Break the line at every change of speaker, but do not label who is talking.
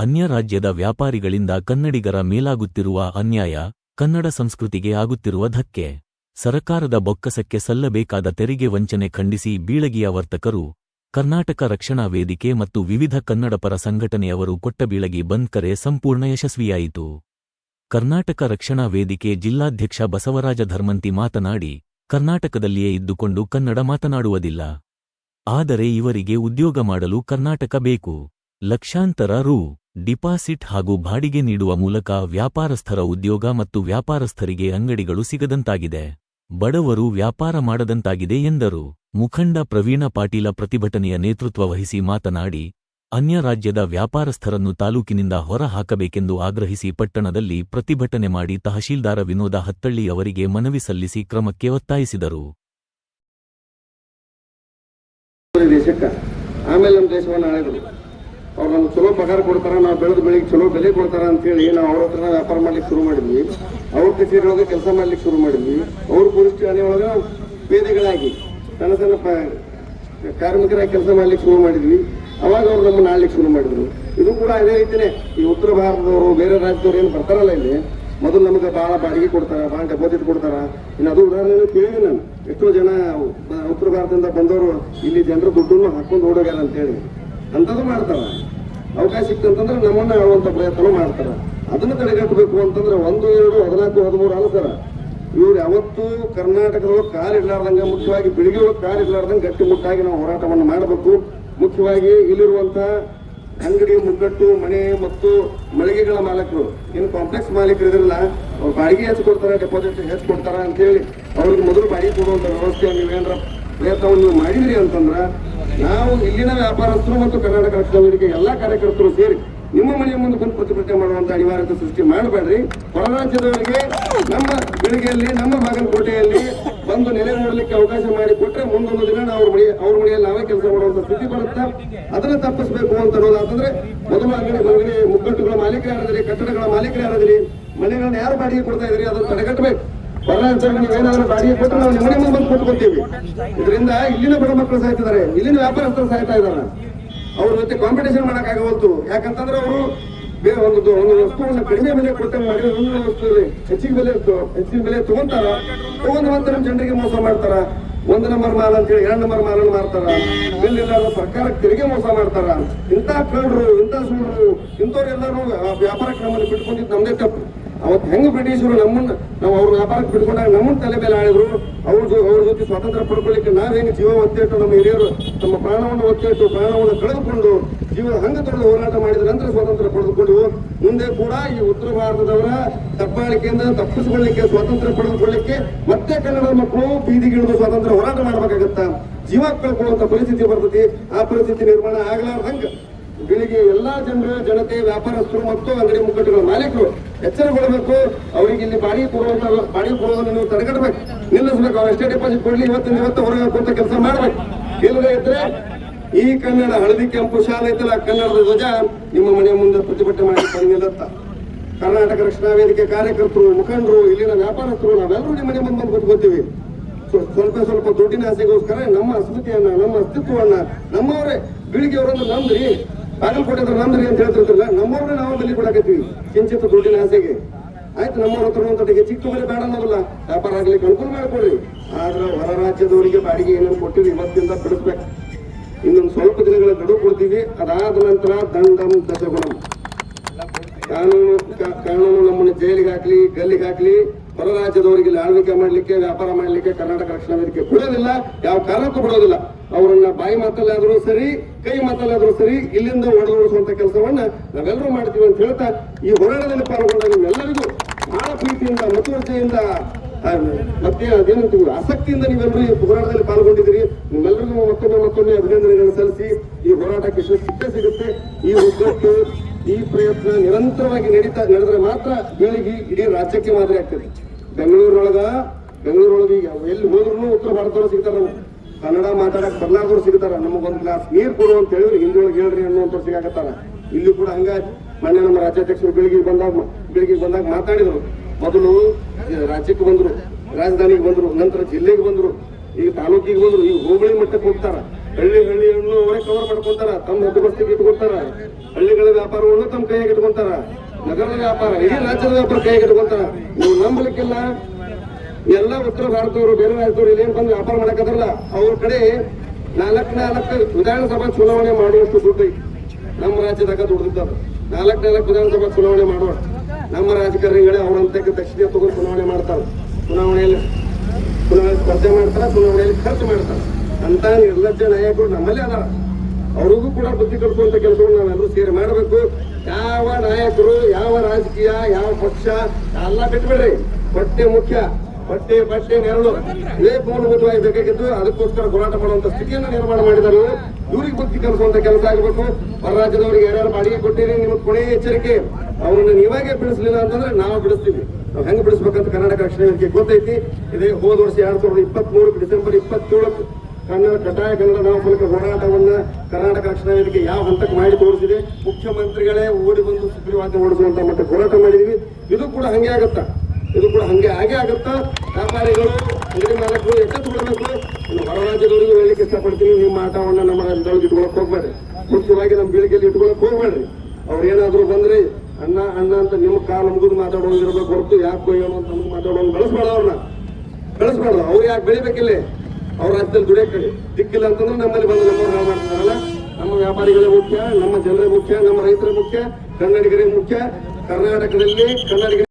ಅನ್ಯ ರಾಜ್ಯದ ವ್ಯಾಪಾರಿಗಳಿಂದ ಕನ್ನಡಿಗರ ಮೇಲಾಗುತ್ತಿರುವ ಅನ್ಯಾಯ ಕನ್ನಡ ಸಂಸ್ಕೃತಿಗೆ ಆಗುತ್ತಿರುವ ಧಕ್ಕೆ. ಸರಕಾರದ ಬೊಕ್ಕಸಕ್ಕೆ ಸಲ್ಲಬೇಕಾದ ತೆರಿಗೆ ವಂಚನೆ ಖಂಡಿಸಿ ಬೀಳಗಿಯ ವರ್ತಕರು, ಕರ್ನಾಟಕ ರಕ್ಷಣಾ ವೇದಿಕೆ ಮತ್ತು ವಿವಿಧ ಕನ್ನಡಪರ ಸಂಘಟನೆಯವರು ಕೊಟ್ಟ ಬೀಳಗಿ ಬಂದ್ ಕರೆ ಸಂಪೂರ್ಣ ಯಶಸ್ವಿಯಾಯಿತು. ಕರ್ನಾಟಕ ರಕ್ಷಣಾ ವೇದಿಕೆ ಜಿಲ್ಲಾಧ್ಯಕ್ಷ ಬಸವರಾಜ ಧರ್ಮಂತಿ ಮಾತನಾಡಿ, ಕರ್ನಾಟಕದಲ್ಲಿಯೇ ಇದ್ದುಕೊಂಡು ಕನ್ನಡ ಮಾತನಾಡುವುದಿಲ್ಲ. ಆದರೆ ಇವರಿಗೆ ಉದ್ಯೋಗ ಮಾಡಲು ಕರ್ನಾಟಕ ಬೇಕು. ಲಕ್ಷಾಂತರ ರು. ಡಿಪಾಸಿಟ್ ಹಾಗೂ ಬಾಡಿಗೆ ನೀಡುವ ಮೂಲಕ ವ್ಯಾಪಾರಸ್ಥರ ಉದ್ಯೋಗ ಮತ್ತು ವ್ಯಾಪಾರಸ್ಥರಿಗೆ ಅಂಗಡಿಗಳು ಸಿಗದಂತಾಗಿದೆ. ಬಡವರು ವ್ಯಾಪಾರ ಮಾಡದಂತಾಗಿದೆ ಎಂದರು. ಮುಖಂಡ ಪ್ರವೀಣ ಪಾಟೀಲ ಪ್ರತಿಭಟನೆಯ ನೇತೃತ್ವ ವಹಿಸಿ ಮಾತನಾಡಿ, ಅನ್ಯ ರಾಜ್ಯದ ವ್ಯಾಪಾರಸ್ಥರನ್ನು ತಾಲೂಕಿನಿಂದ ಹೊರಹಾಕಬೇಕೆಂದು ಆಗ್ರಹಿಸಿ ಪಟ್ಟಣದಲ್ಲಿ ಪ್ರತಿಭಟನೆ ಮಾಡಿ ತಹಶೀಲ್ದಾರ ವಿನೋದ ಹತ್ತಳ್ಳಿ ಅವರಿಗೆ ಮನವಿ ಸಲ್ಲಿಸಿ ಕ್ರಮಕ್ಕೆ ಒತ್ತಾಯಿಸಿದರು.
ಅವ್ರು ನಮ್ಗೆ ಚಲೋ ಪಗಾರ ಕೊಡ್ತಾರ, ನಾವು ಬೆಳೆದ ಬೆಳಿಗ್ಗೆ ಚಲೋ ಬೆಲೆ ಕೊಡ್ತಾರ ಅಂತೇಳಿ ನಾವು ಅವ್ರ ಹತ್ರ ವ್ಯಾಪಾರ ಮಾಡ್ಲಿಕ್ಕೆ ಶುರು ಮಾಡಿದ್ವಿ. ಅವ್ರ ಕಚೇರಿಯೊಳಗೆ ಕೆಲಸ ಮಾಡ್ಲಿಕ್ಕೆ ಶುರು ಮಾಡಿದ್ವಿ. ಅವ್ರ ಪೊಲೀಸ್ ಠಾಣೆ ಒಳಗೆ ಪೇದೆಗಳಾಗಿ ಸಣ್ಣ ಸಣ್ಣ ಪ ಕಾರ್ಮಿಕರಾಗಿ ಕೆಲಸ ಮಾಡ್ಲಿಕ್ಕೆ ಶುರು ಮಾಡಿದ್ವಿ. ಅವಾಗ ಅವ್ರು ನಮ್ಮನ್ನ ಆಡ್ಲಿಕ್ಕೆ ಶುರು ಮಾಡಿದ್ರು. ಇದು ಕೂಡ ಅದೇ ರೀತಿನೇ ಈ ಉತ್ತರ ಭಾರತದವರು, ಬೇರೆ ರಾಜ್ಯದವ್ರು ಏನು ಬರ್ತಾರಲ್ಲ ಇಲ್ಲಿ, ಮೊದಲು ನಮಗೆ ಭಾಳ ಬಾಡಿಗೆ ಕೊಡ್ತಾರೆ ಭಾಳ ಡೆಪಾಸಿಟ್ ಕೊಡ್ತಾರ. ಇನ್ನು ಅದು ಉದಾಹರಣೆ ಕೇಳಿದೆ ನಾನು. ಎಷ್ಟೋ ಜನ ಉತ್ತರ ಭಾರತದಿಂದ ಬಂದವರು, ಇಲ್ಲಿ ಜನರು ದುಡ್ಡನ್ನು ಹಾಕೊಂಡು ಓಡೋಗ್ಯಾರ ಅಂತೇಳಿ. ಅಂಥದ್ದು ಮಾಡ್ತಾರೆ ಅವಕಾಶ ಸಿಕ್ತಂತಂದ್ರೆ ನಮ್ಮನ್ನ ಆಳುವಂತ ಪ್ರಯತ್ನ ಮಾಡ್ತಾರೆ ಅದನ್ನ ತಡೆಗಟ್ಟಬೇಕು ಅಂತಂದ್ರೆ ಒಂದು, ಎರಡು, ಹದಿನಾಲ್ಕು, ಹದಿಮೂರು ಅಲ್ಲ ಸರ ಇವ್ರು ಯಾವತ್ತೂ ಕರ್ನಾಟಕದೊಳಗೆ ಕಾರ್ ಇರ್ಲಾರ್ದಂಗೆ ಮುಖ್ಯವಾಗಿ ಬೆಳಿಗ್ಗೆ ಗಟ್ಟಿಮುಟ್ಟಾಗಿ ಗಟ್ಟಿ ಮುಟ್ಟಾಗಿ ನಾವು ಹೋರಾಟವನ್ನು ಮಾಡಬೇಕು. ಮುಖ್ಯವಾಗಿ ಇಲ್ಲಿರುವಂತ ಅಂಗಡಿ, ಮುಗ್ಗಟ್ಟು, ಮನೆ ಮತ್ತು ಮಳಿಗೆಗಳ ಮಾಲಕರು. ಏನು ಕಾಂಪ್ಲೆಕ್ಸ್ ಮಾಲೀಕರು ಇದ್ರಲ್ಲ ಅವ್ರು ಬಾಡಿಗೆ ಹೆಚ್ಚು ಕೊಡ್ತಾರೆ ಡೆಪಾಸಿಟ್ ಹೆಚ್ಚು ಕೊಡ್ತಾರ ಅಂತೇಳಿ ಅವ್ರಿಗೆ ಮೊದಲು ಬಾಡಿಗೆ ಕೊಡುವಂತ ವ್ಯವಸ್ಥೆ ನೀವೇನಾರ ಪ್ರಯತ್ನವನ್ನು ನೀವು ಮಾಡಿದ್ರಿ ಅಂತಂದ್ರ ನಾವು ಇಲ್ಲಿನ ವ್ಯಾಪಾರಸ್ಥರು ಮತ್ತು ಕರ್ನಾಟಕ ರಕ್ಷಣಾ ಎಲ್ಲಾ ಕಾರ್ಯಕರ್ತರು ಸೇರಿ ನಿಮ್ಮ ಮನೆಯ ಮುಂದೆ ಬಂದು ಪ್ರತಿಭಟನೆ ಮಾಡುವಂತ ಅನಿವಾರ್ಯತೆ ಸೃಷ್ಟಿ ಮಾಡಬೇಡ್ರಿ. ಹೊರ ರಾಜ್ಯದವರಿಗೆ ನಮ್ಮ ಬೆಳಗ್ಗೆಯಲ್ಲಿ ನಮ್ಮ ಬಾಗಲಕೋಟೆಯಲ್ಲಿ ಬಂದು ನೆಲೆ ನೋಡಲಿಕ್ಕೆ ಅವಕಾಶ ಮಾಡಿ ಕೊಟ್ರೆ ಮುಂದೊಂದು ದಿನ ನಾವು ಅವ್ರ ಮನೆ, ಅವ್ರ ಮನೆಯಲ್ಲಿ ನಾವೇ ಕೆಲಸ ಮಾಡುವಂತ ಸ್ಥಿತಿ ಬರುತ್ತೆ? ಅದನ್ನ ತಪ್ಪಿಸಬೇಕು ಅಂತ ಅನ್ನೋದಾದ್ರೆ ಮೊದಲು ಅಂಗಡಿ ಮುಗ್ಗಟ್ಟುಗಳ ಮಾಲೀಕರೇ ಯಾರಾದ್ರಿ ಕಟ್ಟಡಗಳ ಮಾಲೀಕರು ಯಾರಾದ್ರಿ ಮನೆಗಳನ್ನ ಯಾರು ಬಾಡಿಗೆ ಕೊಡ್ತಾ ಇದ್ರಿ ಅದನ್ನು ತಡೆಗಟ್ಟಬೇಕು. ಹೊರ ರಾಜ್ಯದಲ್ಲಿ ನೀವೇನಾದ್ರೂ ಬಾಡಿಗೆ ಕೊಟ್ಟರೆ ನಾವು ನಿಮ್ಮ ಮುಂದೆ ಬಂದು ಕೊಟ್ಕೊತೀವಿ ಇದರಿಂದ ಇಲ್ಲಿನ ಬಡ ಮಕ್ಕಳು ಸಾಯ್ತಿದ್ದಾರೆ. ಇಲ್ಲಿನ ವ್ಯಾಪಾರಸ್ಥರು ಸಾಯ್ತಾ ಇದ್ದಾರೆ. ಅವ್ರ ಜೊತೆ ಕಾಂಪಿಟೇಷನ್ ಮಾಡೋಕ್ಕಾಗವಲ್ತು ಯಾಕಂತಂದ್ರೆ ಅವರು ಬೇರೆ ಒಂದು ಒಂದು ವಸ್ತುವನ್ನು ಕಡಿಮೆ ಬೆಲೆ ಕೊಡ್ತೇವೆ ಮಾಡಿ ಒಂದು ವಸ್ತು ಹೆಚ್ಚಿಗೆ ಬೆಲೆ ಹೆಚ್ಚಿನ ಬೆಲೆ ತಗೊಂತಾರ. ತಗೊಂಡು ನಮ್ಮ ಜನರಿಗೆ ಮೋಸ ಮಾಡ್ತಾರ. ಒಂದು ನಂಬರ್ ಮಾಲ್ ಅಂತೇಳಿ ಎರಡು ನಂಬರ್ ಮಾಲನ್ನು ಮಾರ್ತಾರ. ಬಿಲ್ ಇಲ್ಲಾರ ಸರ್ಕಾರಕ್ಕೆ ತೆರಿಗೆ ಮೋಸ ಮಾಡ್ತಾರ. ಇಂಥ ಕಳ್ಳರು ಇಂಥ ಸುಳ್ಳು ಇಂಥವ್ರೆಲ್ಲರೂ ವ್ಯಾಪಾರ ಕ್ರಮದಲ್ಲಿ ಬಿಟ್ಕೊಂಡಿದ್ದು ನಮ್ದೇ ತಪ್ಪು. ಅವತ್ತು ಹೆಂಗೆ ಬ್ರಿಟಿಷರು ನಮ್ಮನ್ನ ನಾವು ಅವ್ರ ವ್ಯಾಪಾರಕ್ಕೆ ಬಿಟ್ಕೊಂಡಾಗ ನಮ್ಮನ್ನ ತಲೆ ಮೇಲೆ ಆಳಿದ್ರು. ಅವ್ರ ಅವ್ರ ಜೊತೆ ಸ್ವಾತಂತ್ರ್ಯ ಪಡ್ಕೊಳ್ಳಿಕ್ಕೆ ನಾವೇನು ಜೀವ ಒತ್ತಿಟ್ಟು ನಮ್ಮ ಹಿರಿಯರು ತಮ್ಮ ಪ್ರಾಣವನ್ನು ಒತ್ತಿಟ್ಟು ಪ್ರಾಣವನ್ನು ಕಳೆದುಕೊಂಡು ಜೀವನ ಹಂಗೆ ತೊಡೆದು ಹೋರಾಟ ಮಾಡಿದ ನಂತರ ಸ್ವಾತಂತ್ರ್ಯ ಪಡೆದುಕೊಂಡು ಮುಂದೆ ಕೂಡ ಈ ಉತ್ತರ ಭಾರತದವರ ದಬ್ಬಾಳಿಕೆಯಿಂದ ತಪ್ಪಿಸಿಕೊಳ್ಳಿಕ್ಕೆ, ಸ್ವಾತಂತ್ರ್ಯ ಪಡೆದುಕೊಳ್ಳಿಕ್ಕೆ ಮತ್ತೆ ಕನ್ನಡದ ಮಕ್ಕಳು ಬೀದಿಗಿಳಿದು ಸ್ವಾತಂತ್ರ್ಯ ಹೋರಾಟ ಮಾಡಬೇಕಾಗತ್ತ? ಜೀವ ಕಳ್ಕೊಳ್ಳುವಂಥ ಪರಿಸ್ಥಿತಿ ಬರ್ತೈತಿ. ಆ ಪರಿಸ್ಥಿತಿ ನಿರ್ಮಾಣ ಆಗ್ಲಾರ್ದಂಗ ಬೆಳಿಗ್ಗೆ ಎಲ್ಲಾ ಜನರು ಜನತೆ, ವ್ಯಾಪಾರಸ್ಥರು ಮತ್ತು ಅಂಗಡಿ ಮುಗ್ಗಟ್ಟುಗಳ ಮಾಲೀಕರು ಎಚ್ಚರಗೊಳ್ಳಬೇಕು. ಅವರಿಗೆ ಇಲ್ಲಿ ಬಾಡಿಗೆ ಕೊಡುವಂತ ಬಾಡಿಗೆ ಕೊಡುವುದನ್ನು ತಡೆಗಟ್ಟಬೇಕು. ನಿಲ್ಲಿಸಬೇಕು. ಅವ್ರು ಎಷ್ಟೇ ಡಿಪಾಸಿಟ್ ಕೊಡ್ಲಿ ಇವತ್ತಿನ ಇವತ್ತು ಹೊರಗೆ ಹಾಕುವಂತ ಕೆಲಸ ಮಾಡ್ಬೇಕು. ಇಲ್ಲದೆ ಇದ್ರೆ ಈ ಕನ್ನಡ ಹಳದಿ ಕೆಂಪು ಶಾಲೆ ಐತಲ್ಲ, ಕನ್ನಡದ ಧ್ವಜ ನಿಮ್ಮ ಮನೆಯ ಮುಂದೆ ಪ್ರತಿಭಟನೆ ಮಾಡಿ ನಿಲ್ಲುತ್ತ ಕರ್ನಾಟಕ ರಕ್ಷಣಾ ವೇದಿಕೆ ಕಾರ್ಯಕರ್ತರು, ಮುಖಂಡರು, ಇಲ್ಲಿನ ವ್ಯಾಪಾರಸ್ಥರು, ನಾವೆಲ್ಲರೂ ನಿಮ್ಮ ಮನೆ ಮುಂದೆ ಬಂದು ಕೊಡ್ತೀವಿ ಸ್ವಲ್ಪ ಸ್ವಲ್ಪ ದುಡ್ಡಿನ ಆಸೆಗೋಸ್ಕರ ನಮ್ಮ ಅಸ್ಮಿತೆಯನ್ನ ನಮ್ಮ ಅಸ್ತಿತ್ವವನ್ನ ನಮ್ಮವರೇ, ಬೀಳಿಗೆಯವರನ್ನು ನಂದ್ರಿ ಬಾಗಲಕೋಟೆ ನಂದ್ರಿ ಅಂತ ಹೇಳ್ತಿರ್ತಿಲ್ಲ ನಮ್ಮವ್ರನ್ನ ನಾವು ಬಲಿ ಕೊಡಕತ್ತೀವಿ. ಕಿಂಚಿತ್ ದುಡ್ಡಿನ ಆಸೆಗೆ. ಆಯ್ತು, ನಮ್ಮವ್ರ ಹತ್ರ ಒಂದೊಟ್ಟಿಗೆ ಚಿಕ್ಕ ಬೆಲೆ ಬೇಡ ಅನ್ನೋದಿಲ್ಲ. ವ್ಯಾಪಾರ ಆಗಲಿ ಅನುಕೂಲ ಮಾಡಿಕೊಡ್ರಿ. ಆದ್ರೆ ಹೊರ ರಾಜ್ಯದವರಿಗೆ ಬಾಡಿಗೆ ಏನೇನು ಕೊಟ್ಟಿವಿ ಇವತ್ತಿಂದ ಬಿಡಿಸ್ಬೇಕು. ಇನ್ನೊಂದು ಸ್ವಲ್ಪ ದಿನಗಳ ಗಡುವು ಕೊಡ್ತೀವಿ. ಅದಾದ ನಂತರ ದಂಡಂ ದಶಗುಣಂ. ಕಾನೂನು ಕಾನೂನು ನಮ್ಮನ್ನು ಜೈಲಿಗೆ ಹಾಕ್ಲಿ, ಗಲ್ಲಿಗೆ ಹಾಕ್ಲಿ. ಹೊರ ರಾಜ್ಯದವರಿಗೆ ಆಳ್ವಿಕೆ ಮಾಡಲಿಕ್ಕೆ, ವ್ಯಾಪಾರ ಮಾಡಲಿಕ್ಕೆ, ಕರ್ನಾಟಕ ರಕ್ಷಣಾ ವೇದಿಕೆ ಕೊಡೋದಿಲ್ಲ, ಯಾವ ಕಾರಣಕ್ಕೂ ಬಿಡೋದಿಲ್ಲ ಅವರನ್ನ ಬಾಯಿ ಮಾತಲ್ಲಾದ್ರೂ ಸರಿ, ಕೈ ಮಾತಲ್ಲಾದ್ರೂ ಸರಿ, ಇಲ್ಲಿಂದ ಹೊಡೆದೋಡಿಸುವಂತ ಕೆಲಸವನ್ನ ನಾವೆಲ್ಲರೂ ಮಾಡ್ತೀವಿ ಅಂತ ಹೇಳ್ತಾ, ಈ ಹೋರಾಟದಲ್ಲಿ ಪಾಲ್ಗೊಂಡ ನಿಮ್ಮೆಲ್ಲರಿಗೂ ಬಹಳ ಪ್ರೀತಿಯಿಂದ, ಮುತುವರ್ಜೆಯಿಂದ ಮತ್ತೆ ಅದೇನಂತೀವಿ, ಆಸಕ್ತಿಯಿಂದ ನೀವೆಲ್ಲರೂ ಈ ಹೋರಾಟದಲ್ಲಿ ಪಾಲ್ಗೊಂಡಿದ್ದೀರಿ. ನಿಮ್ಮೆಲ್ಲರಿಗೂ ಮತ್ತೊಮ್ಮೆ ಮತ್ತೊಮ್ಮೆ ಅಭಿನಂದನೆಗಳನ್ನು ಸಲ್ಲಿಸಿ, ಈ ಹೋರಾಟಕ್ಕೆ ಸಿಕ್ಕೇ ಸಿಗುತ್ತೆ. ಈ ಉದ್ದಕ್ಕೆ ಈ ಪ್ರಯತ್ನ ನಿರಂತರವಾಗಿ ನಡೀತಾ, ನಡೆದ್ರೆ ಮಾತ್ರ ಬೆಳಿಗ್ಗೆ ಇಡೀ ರಾಜ್ಯಕ್ಕೆ ಮಾದರಿ ಆಗ್ತದೆ. ಬೆಂಗಳೂರೊಳಗ, ಬೆಂಗಳೂರೊಳಗೆ ಈಗ ಎಲ್ಲಿ ಹೋದ್ರು ಉತ್ತರ ಭಾರತದವ್ರು ಸಿಗ್ತಾರ ನಾವು ಕನ್ನಡ ಮಾತಾಡಕ್ ಬರ್ಲಾರ್ದವ್ರು ಸಿಗ್ತಾರ. ನಮಗೊಂದು ಗ್ಲಾಸ್ ನೀರ್ ಕೊಡು ಅಂತ ಹೇಳಿದ್ರೆ ಹಿಂದಿಯೊಳಗೆ ಹೇಳ್ರಿ ಅನ್ನುವಂಥವ್ರು ಸಿಗಾಕತ್ತಾರ. ಇಲ್ಲಿ ಕೂಡ ಹಂಗ ಮೊನ್ನೆ ನಮ್ಮ ರಾಜ್ಯಾಧ್ಯಕ್ಷರು ಬೆಳಿಗ್ಗೆ ಬಂದಾಗ ಬೆಳಿಗ್ಗೆ ಬಂದಾಗ ಮಾತಾಡಿದ್ರು. ಮೊದಲು ರಾಜ್ಯಕ್ಕೆ ಬಂದ್ರು, ರಾಜಧಾನಿಗೆ ಬಂದ್ರು, ನಂತರ ಜಿಲ್ಲೆಗೆ ಬಂದ್ರು, ಈಗ ತಾಲೂಕಿಗೆ ಬಂದ್ರು, ಈಗ ಹೋಬಳಿ ಮಟ್ಟಕ್ಕೆ ಹೋಗ್ತಾರ. ಹಳ್ಳಿ ಹಳ್ಳಿ ಹಣ್ಣು ಅವರೇ ಕವರ್ ಮಾಡ್ಕೊಂತಾರ. ತಮ್ಮ ಹದ್ದು ಇಟ್ಕೊಂತಾರ. ಹಳ್ಳಿಗಳ ವ್ಯಾಪಾರ ವ್ಯಾಪಾರವನ್ನು ತಮ್ಮ ಕೈಯಾಗಿ ಇಟ್ಕೊಂತಾರ. ನಗರದ ವ್ಯಾಪಾರ, ಇಡೀ ರಾಜ್ಯದ ವ್ಯಾಪಾರ ಕೈಯಾಗಿ ಇಟ್ಕೊಂತಾರ. ನಂಬಲಿಕ್ಕಿಲ್ಲ. ಎಲ್ಲ ಉತ್ತರ ಭಾರತದವರು, ಬೇರೆ ರಾಜ್ಯದವರು ಇಲ್ಲೇನು ಬಂದು ವ್ಯಾಪಾರ ಮಾಡಕ್ಕದ್ರಲ್ಲ ಅವ್ರ ಕಡೆ ನಾಲ್ಕು ನಾಲ್ಕು ವಿಧಾನಸಭಾ ಚುನಾವಣೆ ಮಾಡುವಷ್ಟು ದುಡ್ಡು. ನಮ್ಮ ರಾಜ್ಯದಾಗ ದುಡ್ದಿದ್ದಾರೆ ನಾಲ್ಕು ನಾಲ್ಕು ವಿಧಾನಸಭಾ ಚುನಾವಣೆ ಮಾಡುವ ನಮ್ಮ ರಾಜಕಾರಣಿಗಳೇ ಅವರಂತ ದಕ್ಷಿಣ ತಗೊಂಡು ಚುನಾವಣೆ ಮಾಡ್ತಾರೆ ಚುನಾವಣೆಯಲ್ಲಿ ಚುನಾವಣೆ ಸ್ಪರ್ಧೆ ಮಾಡ್ತಾರೆ, ಚುನಾವಣೆಯಲ್ಲಿ ಖರ್ಚು ಮಾಡ್ತಾರೆ. ಅಂತ ನಿರ್ಲಜ್ಜ ನಾಯಕರು ನಮ್ಮಲ್ಲೇ ಅದಾರ. ಅವ್ರಿಗೂ ಕೂಡ ಬುದ್ಧಿ ಕಲಿಸುವಂತ ಕೆಲಸವನ್ನು ನಾವೆಲ್ಲರೂ ಸೇರಿ ಮಾಡಬೇಕು. ಯಾವ ನಾಯಕರು, ಯಾವ ರಾಜಕೀಯ, ಯಾವ ಪಕ್ಷ, ಎಲ್ಲ ಬಿಟ್ಬಿಡ್ರಿ. ಬಟ್ಟೆ ಮುಖ್ಯ ಬಟ್ಟೆ ಬಟ್ಟೆ ನೆರಳು. ಇದೇ ಮೂಲಭೂತವಾಗಿ ಬೇಕಾಗಿದ್ದು ಅದಕ್ಕೋಸ್ಕರ ಹೋರಾಟ ಮಾಡುವಂತ ಸ್ಥಿತಿಯನ್ನು ನಿರ್ಮಾಣ ಮಾಡಿದ್ದಾರೆ ಇವ್ರು. ಇವ್ರಿಗೆ ಬುದ್ಧಿ ಕಲಿಸುವಂತ ಕೆಲಸ ಆಗಬೇಕು. ಹೊರ ರಾಜ್ಯದವರಿಗೆ ಯಾರ್ಯಾರು ಬಾಡಿಗೆ ಕೊಟ್ಟಿರಿ, ನಿಮಗೆ ಕೊನೆಯ ಎಚ್ಚರಿಕೆ. ಅವರನ್ನು ನೀವಾಗೆ ಬಿಡಿಸ್ಲಿಲ್ಲ ಅಂತಂದ್ರೆ ನಾವು ಬಿಡಿಸ್ತೀವಿ. ನಾವು ಹೆಂಗ್ ಬಿಡಿಸ್ಬೇಕಂತ ಕರ್ನಾಟಕ ರಕ್ಷಣೆ ಗೊತ್ತೈತಿ. ಇದೇ ಹೋದ ವರ್ಷ ಎರಡ್ ಸಾವಿರದ ಇಪ್ಪತ್ತ್ ಡಿಸೆಂಬರ್ ಇಪ್ಪತ್ತೇಳಕ್ಕೆ ಕನ್ನಡ ಕಡ್ಡಾಯ ಕನ್ನಡ ನಾಮಫಲಕ ಹೋರಾಟವನ್ನು ಕರ್ನಾಟಕ ರಕ್ಷಣಾ ಯಾವ ಹಂತಕ್ಕೆ ಮಾಡಿ ತೋರಿಸಿದೆ, ಮುಖ್ಯಮಂತ್ರಿಗಳೇ ಓಡಿ ಬಂದು ಸುಗ್ರೀವಾಜ್ಞೆ ಓಡಿಸುವಂತ ಮತ್ತೆ ಹೋರಾಟ ಮಾಡಿದೀವಿ. ಇದು ಕೂಡ ಹಂಗೆ ಆಗುತ್ತೆ? ಇದು ಕೂಡ ಹಂಗೆ ಹಾಗೆ ಆಗುತ್ತಾ? ವ್ಯಾಪಾರಿಗಳು, ಅಂಗಡಿ ಮಾಲಕರು ಎಚ್ಚೆತ್ತುಕೊಳ್ಬೇಕು ಹೊರ ರಾಜ್ಯದವರಿಗೂ ಹೇಳಲಿಕ್ಕೆ ಇಷ್ಟಪಡ್ತೀನಿ, ನಿಮ್ಮ ಆಟವನ್ನ ನಮ್ಮ ರಾಜ್ಯದೊಳಗೆ ಇಟ್ಕೊಳಕ್ ಹೋಗ್ಬೇಡ್ರಿ. ಮುಖ್ಯವಾಗಿ ನಮ್ಮ ಬೀಳಿಗೆಯಲ್ಲಿ ಇಟ್ಕೊಳಕ್ ಹೋಗ್ಬೇಡ್ರಿ. ಅವ್ರು ಬಂದ್ರಿ ಅಣ್ಣ ಅಣ್ಣ ಅಂತ ನಿಮ್ಮ ಕಾಲ ಮುಗಿದು ಮಾತಾಡೋದು ಇರಬೇಕು ಹೊರತು ಯಾಕೋ ಅಂತ ನಮ್ಗೆ ಮಾತಾಡೋದು ಬೆಳೆಸ್ಬೇಡ ಅವ್ರನ್ನ. ಬೆಳೆಸ್ಬಾರ್ದು ಅವ್ರು ಯಾಕೆ ಬೆಳಿಬೇಕಿಲ್ಲ? ಅವ್ರ ರಾಜ್ಯದಲ್ಲಿ ದುಡಿಯಕ್ಕೆ ದಿಕ್ಕಿಲ್ಲ ಅಂತಂದ್ರೆ ನಮ್ಮಲ್ಲಿ ಬಂದು ವ್ಯಾಪಾರ ಮಾಡ್ತಾರಲ್ಲ ನಮ್ಮ ವ್ಯಾಪಾರಿಗಳೇ ಮುಖ್ಯ, ನಮ್ಮ ಜನರೇ ಮುಖ್ಯ, ನಮ್ಮ ರೈತರೇ ಮುಖ್ಯ, ಕನ್ನಡಿಗರೇ ಮುಖ್ಯ, ಕರ್ನಾಟಕದಲ್ಲಿ ಕನ್ನಡಿಗರೇ